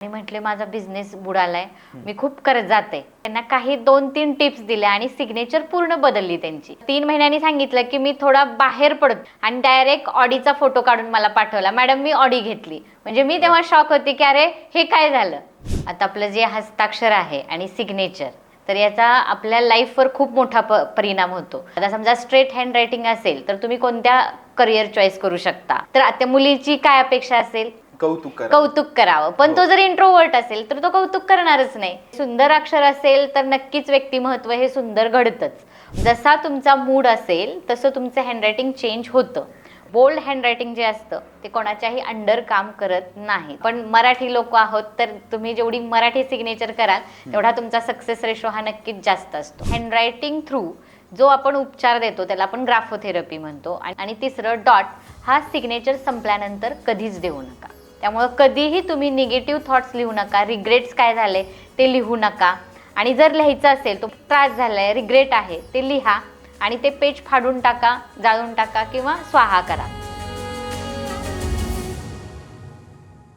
आणि म्हटले माझा बिझनेस बुडालाय. मी खूप करत जाते. त्यांना काही दोन तीन टिप्स दिल्या आणि सिग्नेचर पूर्ण बदलली त्यांची. तीन महिन्यांनी सांगितलं की मी थोडा बाहेर पडत आणि डायरेक्ट ऑडीचा फोटो काढून मला पाठवला. मॅडम मी ऑडी घेतली. म्हणजे मी तेव्हा शॉक होती की अरे हे काय झालं? आता आपलं जे हस्ताक्षर आहे आणि सिग्नेचर तर याचा आपल्या लाईफवर खूप मोठा प परिणाम होतो. आता समजा स्ट्रेट हँड रायटिंग असेल तर तुम्ही कोणत्या करिअर चॉईस करू शकता? तर आता मुलीची काय अपेक्षा असेल? कौतुक करा कौतुक करावं. पण तो जर इंट्रोवर्ट असेल तर तो कौतुक करणारच नाही. सुंदर अक्षर असेल तर नक्कीच व्यक्तिमत्व हे सुंदर घडतंच. जसा तुमचा मूड असेल तसं तुमचं हँडरायटिंग चेंज होतं. बोल्ड हँडरायटिंग जे असतं ते कोणाच्याही अंडर काम करत नाही. पण मराठी लोक आहोत तर तुम्ही जेवढी मराठी सिग्नेचर कराल तेवढा तुमचा सक्सेस रेशो हा नक्कीच जास्त असतो. हँडरायटिंग थ्रू जो आपण उपचार देतो त्याला आपण ग्राफोथेरपी म्हणतो. आणि आणि तिसरं डॉट हा सिग्नेचर संपल्यानंतर कधीच देऊ नका. त्यामुळं कधीही तुम्ही निगेटिव्ह थॉट्स लिहू नका. रिग्रेट्स काय झाले ते लिहू नका. आणि जर लिहायचं असेल तो त्रास झाला आहे रिग्रेट आहे ते लिहा. आणि ते पेज फाडून टाका जाळून टाका किंवा स्वाहा करा.